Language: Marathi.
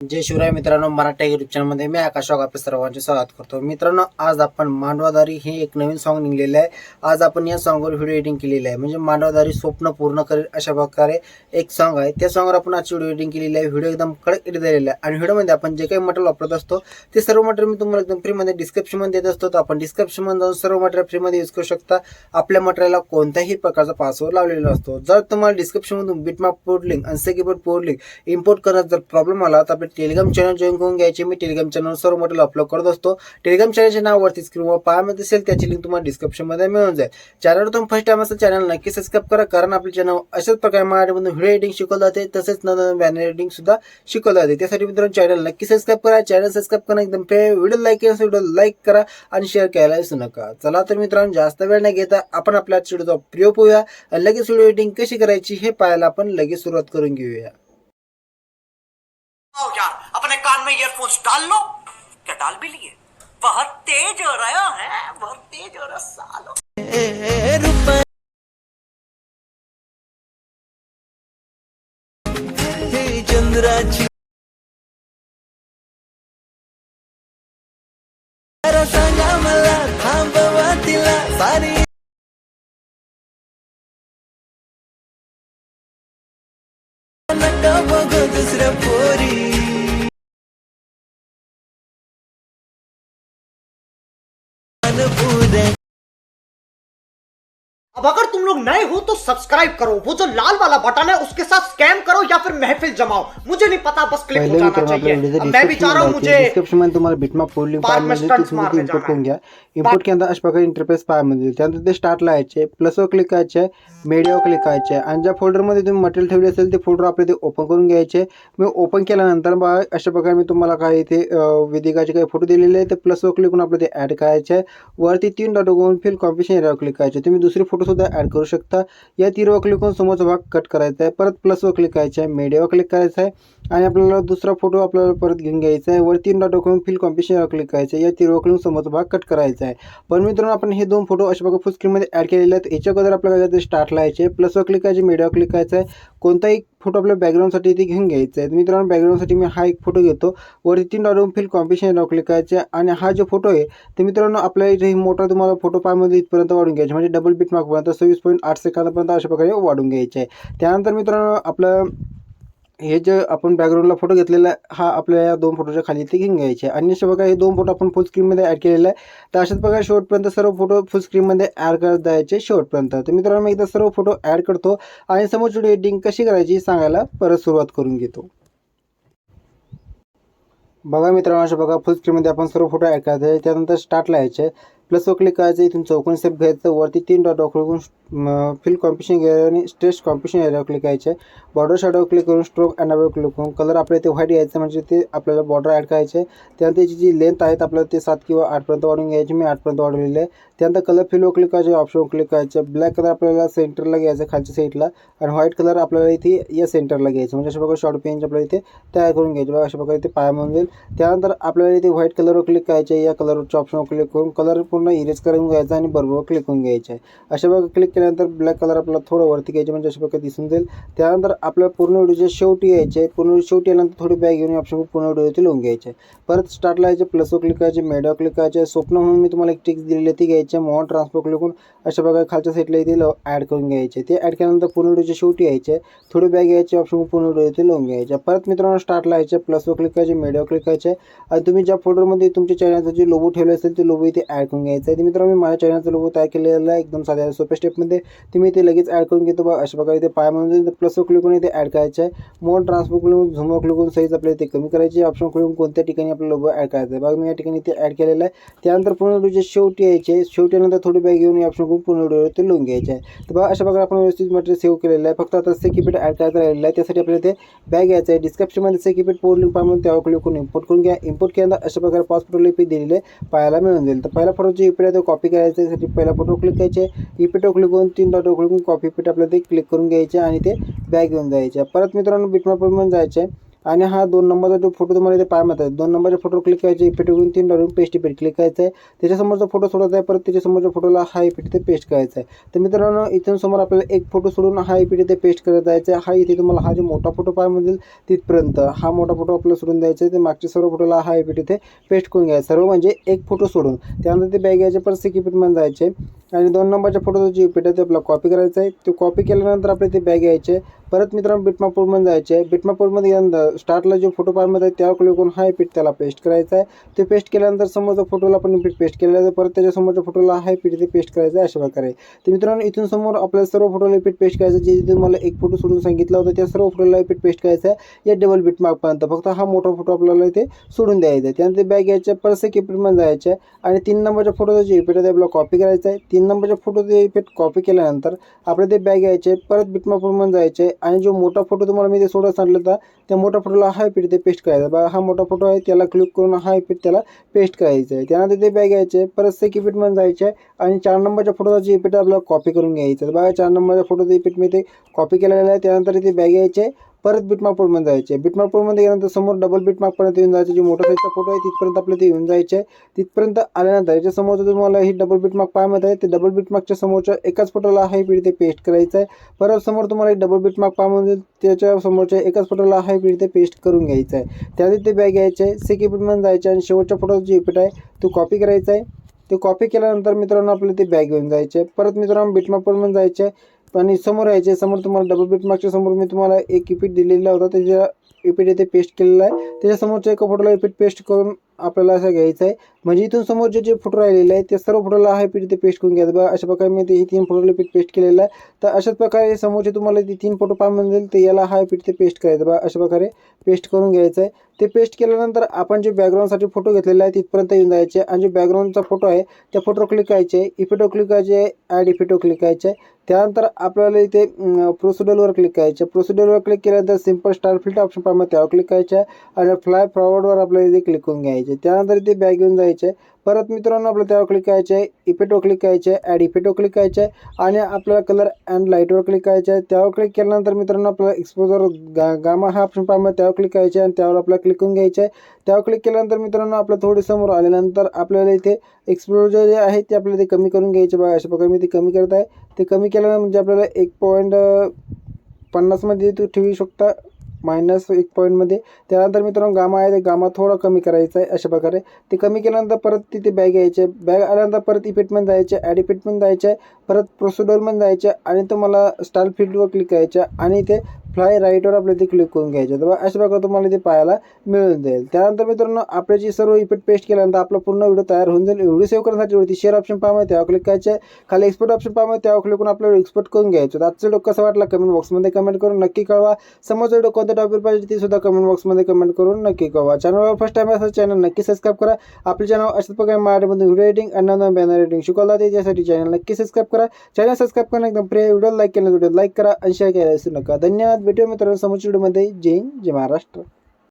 जय शिवराय मित्रांनो मराठी युट्यूब चॅनलमध्ये मी आकाश वाघ आपल्या सर्वांचे स्वागत करतो. मित्रांनो आज आपण मांडवादारी हे एक नवीन सॉन्ग निघलेलं आहे. आज आपण या सॉन्गवर व्हिडिओ एडिटिंग केलेलं आहे. म्हणजे मांडवादारी स्वप्न पूर्ण करेल अशा प्रकारे एक सॉन्ग आहे. त्या सॉंगवर आपण आजची व्हिडिओ एडिटिंग केलेली आहे. व्हिडिओ एकदम कडक एडिट झालेला आहे. आणि व्हिडिओमध्ये आपण जे काही मटेरियल वापरत असतो ते सर्व मटेरियल मी तुम्हाला एकदम फ्रीमध्ये डिस्क्रिप्शनमध्ये देत असतो. तर आपण डिस्क्रिप्शनमध्ये जाऊन सर्व मटेरियल फ्रीमध्ये यूज करू शकता. आपल्या मटेरियलला कोणत्याही प्रकारचा पासवर्ड लावलेला असतो जर तुम्हाला डिस्क्रिप्शनमधून बिटमॅप पोर्ट लिंक अनसेक्युबल पोर्ट लिंक इम्पोर्ट करण्यात जर प्रॉब्लेम आला तर आपले टेलिग्राम चॅनल जॉईन करून घ्यायचे. मी टेलिग्राम चॅनल सर्व मटेरियल अपलोड करत असतो. टेलिग्राम चॅनलच्या नावावरती स्क्रीनवर पाहामध्ये असेल त्याची लिंक तुम्हाला डिस्क्रिप्शनमध्ये मिळून जाईल. चॅनलवर तुम्ही फर्स्ट टाइम असेल चॅनल नक्की सबस्क्राईब करा कारण आपले चॅनल अशाच प्रकारे मराठीमधून व्हिडिओ एडिटिंग शिकवलं जाते तसेच नवीन बॅनर एडिटिंग सुद्धा शिकवलं जाते. त्यासाठी मित्रांनो चॅनल नक्की सबस्क्राईब करा. चॅनल सबस्क्राईब करा एकदम व्हिडिओ लाईक केला व्हिडिओ लाईक करा आणि शेअर करायला विसरू नका. चला तर मित्रांनो जास्त वेळ नाही घेता आपण आपल्या व्हिडिओचा प्रयोग पोहूया. आणि लगेच व्हिडिओ एडिटिंग कशी करायची हे पाहायला आपण लगेच सुरुवात करून घेऊया. में ईयरफोन्स डाल लो। क्या डाल भी लिए? बहुत तेज हो रहा है बहुत तेज हो रहा सालो। चंद्राची अब अगर तुम लोग नए हो तो सब्सक्राइब करो। वो जो लाल वाला बटन है उसके साथ स्कैम करो या फिर महफिल जमाओ। मुझे नहीं पता बस क्लिक हो जाना चाहिए। अब मैं भी चाह रहा हूँ मुझे डिस्क्रिप्शन मध्ये तुम्हाला बिटमॅप पोर्ट लिंक बाद पाहायला में मिळेल stunts तुम्ही मारने इम्पोर्ट जाना करून घ्या इम्पोर्ट केल्यानंतर अशा प्रकारे इंटरफेस पाहायला मिळेल त्यानंतर ते स्टार्टला यायचे प्लसवर क्लिक करायचे मीडियावर क्लिक करायचे आणि ज्या फोल्डरमध्ये तुम्ही मटेरियल ठेवले असेल ते फोल्डर आपले ते ओपन करून घ्यायचे. मी ओपन केल्यानंतर बा अशा प्रकारे मी तुम्हाला काही इथे वेदिकाचे काही फ़ोटो दिलेले आहेत. ते प्लसवर क्लिक करून आपलं ते ॲड करायचे वरती तीन डॉट फिल एरियावर क्लिक करायचे तुम्ही दुसरे सुद्धा ॲड करू शकता. या तीरवर क्लिक करून समोरचा भाग कट करायचा आहे. परत प्लसवर क्लिक करायचं आहे. मीडियावर क्लिक करायचं आहे. आणि आपल्याला दुसरा फोटो आपल्याला परत घेऊन घ्यायचा आहे. वर तीन डॉट करून फिल कॉम्पिशन क्लिक करायचं आहे. या तीरवर क्लिक समोरचा भाग कट करायचा आहे. पण मित्रांनो आपण हे दोन फोटो अशा प्रकारे फुल स्क्रीनमध्ये ॲड केलेले आहेत. याच्या अगोदर आपल्याला स्टार्टला स्टार्ट लावायचे प्लसवर क्लिक करायचे मीडियावर क्लिक करायचं आहे. कोणताही फोटो आपल्या बॅकग्राऊंडसाठी इथे घेऊन घ्यायचा आहे. मित्रांनो बॅकग्राऊंडसाठी मी हा एक फोटो घेतो. वरती तीन डॉट फिल कॉम्पिशन क्लिक करायचे आहे. आणि हा जो फोटो आहे ते मित्रांनो आपल्या इथे मोठा तुम्हाला फोटो पायमध्ये इथपर्यंत वाढून घ्यायचे म्हणजे डबल बीट मार्कपर्यंत सव्वीस पॉईंट आठ सेकंदापर्यंत अशा प्रकारे वाढून घ्यायचे आहे. त्यानंतर मित्रांनो आपलं हे जे आपण बॅकग्राऊंडला फोटो घेतलेला हा आपल्या या दोन फोटोच्या खाली इथे घेऊन घ्यायचे आणि अशा बघा हे दोन फोटो आपण फुल स्क्रीनमध्ये ॲड केलेला आहे. तर अशाच बघा शेवटपर्यंत सर्व फोटो फुल स्क्रीनमध्ये ॲड करत द्यायचे शेवटपर्यंत तर मित्रांनो मी एकदा सर्व फोटो ॲड करतो आणि समोरची व्हिडिओ एडिटिंग कशी करायची हे सांगायला परत सुरुवात करून घेतो. बघा मित्रांनो अशा बघा फुल स्क्रीनमध्ये आपण सर्व फोटो ॲड करायचे त्यानंतर स्टार्टला यायचे प्लसवर क्लिक करायचं इथून चौकोन स्टेप घ्यायचं वरती तीन डॉट करून फिल कॉम्पिशन घ्यायचं आणि स्ट्रेस कॉम्पिशन एरियावर क्लिक करायचे बॉर्डर शॅडोवर क्लिक करून स्ट्रोक अँड क्लिक करून कलर आपल्या इथे व्हाईट यायचं म्हणजे ते आपल्याला बॉर्डर ॲड करायचे त्यानंतर त्याची जी लेंथ आहेत आपल्याला ते सात किंवा आठपर्यंत वाढून घ्यायची मी आठपर्यंत वाढवलेले आहे. त्यानंतर कलर फिलवर क्लिक करायचे ऑप्शनवर क्लिक करायचे ब्लॅक कलर आपल्याला सेंटरला घ्यायचं खालच्या साईडला आणि व्हाईट कलर आपल्याला इथे या सेंटरला घ्यायचं म्हणजे अशा प्रकारे शॉर्ट पेंज आपल्याला इथे तयार करून घ्यायचे बघा अशा प्रकारे इथे पाया म्हणून जाईल त्यानंतर आपल्याला इथे व्हाईट कलरवर क्लिक करायचे या कलरच्या ऑप्शनवर क्लिक करून कलर पूर्ण इरेज करून घ्यायचा आणि बरोबर क्लिक करून घ्यायचे आहे. अशा प्रकारे क्लिक केल्यानंतर ब्लॅक कलर आपल्याला थोडं वरती घ्यायचे म्हणजे अशा प्रकारे दिसून जाईल. त्यानंतर आपल्याला पूर्ण व्हिडिओच्या शेवटी यायचे पूर्ण शेवटी आल्यानंतर थोडी बॅग घेऊन ऑप्शन पूर्ण व्हिडिओ लिहून घ्यायचे परत स्टार्टला यायचे प्लसवर क्लिक करायचे मेडवर क्लिक करायचे स्वप्न म्हणून मी तुम्हाला एक टिक्स दिलेली ती घ्यायची मोहन ट्रान्सफर क्लिक अशा प्रकारे खालच्या साईडला इथे ॲड करून घ्यायचे ते ॲड केल्यानंतर पूर्ण व्हिडिओच्या शेवटी यायचे थोडी बॅग घ्यायची ऑप्शन पूर्ण व्हिडिओ लिहून घ्यायचे परत मित्रांनो स्टार्टला यायचे प्लसवर क्लिक करायचे मेडवर क्लिक करायचे आणि तुम्ही ज्या फोटोमध्ये तुमच्या चॅनलचं जे लोबो ठेवले असेल ते लोबो इथे ॲड करून यायचं आहे तर मित्रांनो मी माझ्या चॅनलचा लोगो तयार केलेला आहे. एकदम साध्या सोप्या स्टेपमध्ये तुम्ही ते लगेच ॲड करून घेतो बा अशा प्रकारे ते पाय म्हणून प्लसवर क्लिक करून इथे ॲड करायचं आहे मोड ट्रान्सफर करून झुमवर क्लिक करून साईज आपल्याला ते कमी करायची. ऑप्शन करून कोणत्या ठिकाणी आपलं लोगो ॲड करायचं आहे बघा मी या ठिकाणी ते ॲड केलेलं आहे. त्यानंतर पूर्ण व्हिडिओचे शेवटी यायचे. शेवटीनंतर थोडी बॅग घेऊन ऑप्शन करून पूर्ण व्हिडिओ ते लिहून घ्यायचे आहे. तर बघा अशा प्रकारे आपण व्यवस्थित मटेरियल सेव्ह केलेलं आहे. फक्त आता सेकिपेट ॲड करायचं राहिलेलं आहे. त्यासाठी आपल्याला ते बॅग घ्यायचं आहे. डिस्क्रिप्शनमध्ये सेकिपेट पोर लिंक पाहून त्यावर क्लिक करून इम्पोर्ट करून घ्या. इम्पोर्ट केल्यानंतर अशा प्रकारे पासपोर्ट लिपी दिलेले पाहायला मिळून जाईल. तर पहिला फोटोची इपेट आहे तो कॉपी करायच्यासाठी पहिला फोटो क्लिक करायचे. इपेटो क्लिक करून तीन डॉट क्लिक करून कॉपी पीठ आपल्याला ते क्लिक करून घ्यायचे आणि ते बॅग घेऊन जायचे. परत मित्रांनो बिटमाप म्हणून जायचे आणि हा दोन नंबरचा जो फोटो तुम्हाला इथे पाय आहे दोन नंबरच्या फोटो क्लिक करायचे इफेक्ट करून तीन डॉट पेस्ट इफेक्ट क्लिक करायचं आहे त्याच्यासमोरचा फोटो सोडत आहे परत त्याच्यासमोरच्या फोटोला हा इफेक्ट इथे पेस्ट करायचा आहे तर मित्रांनो इथून समोर आपल्याला एक फोटो सोडून हा इफेक्ट इथे पेस्ट करत जायचा आहे हा इथे तुम्हाला हा जो मोठा फोटो पाय म्हणेल तिथपर्यंत. हा मोठा फोटो आपल्याला सोडून द्यायचा आहे ते मागच्या सर्व फोटोला हा इफेक्ट इथे पेस्ट करून घ्यायचा. सर्व म्हणजे एक फोटो सोडून. त्यानंतर ते बॅग घ्यायचे परत सिक इफेक्टमध्ये जायचे. आणि दोन नंबरच्या फोटोचा जे इफेक्ट आहे ते आपल्याला कॉपी करायचा आहे तो कॉपी केल्यानंतर आपले ते बॅग घ्यायचे परत मित्रांनो बिटमापूरमध्ये जायचे आहे बिटमापूरमध्ये गेल्यानंतर स्टार्टला जो फोटो पाहिजे आहे त्यावर क्लिक करून हा त्याला पेस्ट करायचा आहे. ते पेस्ट केल्यानंतर समोरच्या फोटोला पण इफेक्ट पेस्ट केलेला आहे. परत त्याच्या समोरच्या फोटोला हा पीठ इथे पेस्ट करायचा आहे अशा प्रकारे तर मित्रांनो इथून समोर आपल्याला सर्व फोटोला इफेक्ट पेस्ट करायचं जे जे मला एक फोटो सोडून सांगितलं होतं त्या सर्व फोटोला इफेक्ट पेस्ट करायचा आहे. या डबल बिटमापर्यंत फक्त हा मोठा फोटो आपल्याला इथे सोडून द्यायचा आहे. त्यानंतर बॅग घ्यायच्या परत एक इफेक्टमध्ये जायचं. आहे आणि तीन नंबरच्या फोटोचा जे इफेक्ट आहे ते आपल्याला कॉपी करायचा आहे. तीन नंबरच्या फोटोचे इफेक्ट कॉपी केल्यानंतर आपल्याला ते बॅग घ्यायचे परत बिटमापूरमध्ये जायचे. आणि जो मोठा फोटो तुम्हाला मी ते सोडत सांगितलं होता त्या मोठ्या फोटोला हा पीठ ते पेस्ट करायचा. बघा हा मोठा फोटो आहे त्याला क्लिक करून हा पीठ त्याला पेस्ट करायचं आहे. त्यानंतर ते बॅग घ्यायचे परत सेक इफेक्टमध्ये जायचे आहे आणि चार नंबरच्या फोटोचा जे पीठ आपल्याला कॉपी करून घ्यायचं. आहे बघा चार नंबरच्या फोटोचा पीठ मी ते कॉपी केलेलं आहे. त्यानंतर ते बॅग घ्यायचे परत बिटमापूरमध्ये जायचे. बिटमापूरमध्ये गेल्यानंतर समोर डबल बिटमार्कपर्यंत येऊन जायचे. जे मोठा साईजचा फोटो आहे तिथपर्यंत आपल्याला ते येऊन जायचे. आहे तिथपर्यंत आल्यानंतर याच्या समोरचं तुम्हाला ही डबल बिटमार्क पाय आहे ते डबल बिटमार्कच्या समोरच्या एकाच फोटोला हाय पीड ते पेस्ट करायचं आहे. परत समोर तुम्हाला एक डबल बिटमार्क पाय म्हणजे त्याच्या समोरच्या एकाच फोटोला हाय पीड ते पेस्ट करून घ्यायचं आहे. त्यानंतर ते बॅग घ्यायचे आहे सेक इफेक्टमध्ये जायचे आणि शेवटच्या फोटोचा जे इफेक्ट आहे तो कॉपी करायचा आहे. ते कॉपी केल्यानंतर मित्रांनो आपल्याला ते बॅग घेऊन जायचे. परत मित्रांनो बिटमार्कपर्यंत जायचे. आणि समोर यायचे समोर तुम्हाला डबल बीट मागच्या समोर मी तुम्हाला एक इपीट दिलेला होता त्याच्या इपीट येथे पेस्ट केलेला आहे. त्याच्यासमोरच्या एका फोटोला इपीट पेस्ट करून आपल्याला असं घ्यायचं आहे. म्हणजे इथून समोरचे जे फोटो राहिलेले आहे ते सर्व फोटोला हा इफेक्ट इथे पेस्ट करून घ्यायचं बघा अशा प्रकारे मी ते ही तीन फोटोला इफेक्ट पेस्ट केलेला आहे. तर अशाच प्रकारे समोरचे तुम्हाला ते तीन फोटो पाहिजे म्हणतील तर याला हा इफेक्ट ते पेस्ट करायचं बघा अशा प्रकारे पेस्ट करून घ्यायचं आहे. ते पेस्ट केल्यानंतर आपण जे बॅकग्राऊंडसाठी फोटो घेतलेला आहे तिथपर्यंत येऊन जायचे. आणि जे बॅकग्राऊंडचा फोटो आहे त्या फोटोवर क्लिक करायचे. इफिटो क्लिक करायचे ॲड इफिटो क्लिक करायचे. त्यानंतर आपल्याला इथे प्रोसिडरवर क्लिक करायचे. प्रोसिडरवर क्लिक केल्यानंतर सिंपल स्टार फिल्टर ऑप्शन प्रमाणे त्यावर क्लिक करायचे. आणि फ्लाय फॉरवर्डवर आपल्याला इथे क्लिक करून घ्यायचे. त्यानंतर इथे बॅग घेऊन जायचे. परत मित्रांनो आपल्याला त्यावर क्लिक करायचे आहे इफेक्टवर क्लिक करायचे आहे ॲड इफेक्टवर क्लिक करायचे आहे आणि आपल्याला कलर अँड लाईटवर क्लिक करायचे आहे त्यावर क्लिक केल्यानंतर मित्रांनो आपल्याला एक्सपोजर गा गामा हा ऑप्शन पाहिजे त्यावर क्लिक करायचे आहे आणि त्यावर आपल्याला क्लिक करून घ्यायचे आहे त्यावर क्लिक केल्यानंतर मित्रांनो आपलं थोडे समोर आल्यानंतर आपल्याला इथे एक्सपोजर जे आहे ते आपल्याला ते कमी करून घ्यायचे बघा. अशा प्रकारे मी ते कमी करत आहे. ते कमी केल्यानंतर म्हणजे आपल्याला एक पॉईंट पन्नासमध्ये तू ठेवू शकता. मायनस एक पॉईंटमध्ये त्यानंतर मित्रांनो गामा आहे ते गामा थोडा कमी करायचा आहे अशा प्रकारे. ते कमी केल्यानंतर परत तिथे बॅग यायचे. बॅग आल्यानंतर परत इफेक्टमध्ये जायचे ॲड इफेक्टमध्ये जायचे आहे परत प्रोसिडरमध्ये जायचे आणि तुम्हाला स्टार फील्डवर क्लिक करायच्या आणि ते फ्लाय राईटवर आपल्या इथे क्लिक करून घ्यायचे. तर अशा प्रकारे तुम्हाला ते पाहायला मिळून जाईल. त्यानंतर मित्रांनो आपले जे सर्व इफेक्ट पेस्ट केल्यानंतर आपला पूर्ण व्हिडिओ तयार होऊन जाईल. व्हिडिओ सेव्ह करण्यासाठी वरती शेअर ऑप्शन पाहावं त्यावर क्लिक करायचे. खाली एक्सपोर्ट ऑप्शन पाहावं त्यावर क्लिक करून आपल्याला एक्सपोर्ट करून घ्यायचं. तर आजचा व्हिडिओ कसा वाटला कमेंट बॉक्समध्ये कमेंट करून नक्की कळवा. समोरचा व्हिडिओ कोणत्या टॉपिक पाहिजे ते सुद्धा कमेंट बॉक्समध्ये कमेंट करून नक्की कळवा. चॅनलवर फर्स्ट टाइम असेल चॅनल नक्की सबस्क्राईब करा. आपले चॅनल अशाच प्रकारे मराठीमध्ये व्हिडिओ एडिटिंग आणि नवीन बॅनर एडिटिंग शिकवला जाते. त्यासाठी चॅनल नक्की सबस्क्राईब करा. चॅनल सबस्क्राईब करणं एकदम प्रिय व्हिडिओ लाईक केला व्हिडिओ लाईक करा आणि शेअर करायला विसरू नका. धन्यवाद. भेटूया मित्रांनो समोरच्या व्हिडिओमध्ये. जय जय महाराष्ट्र.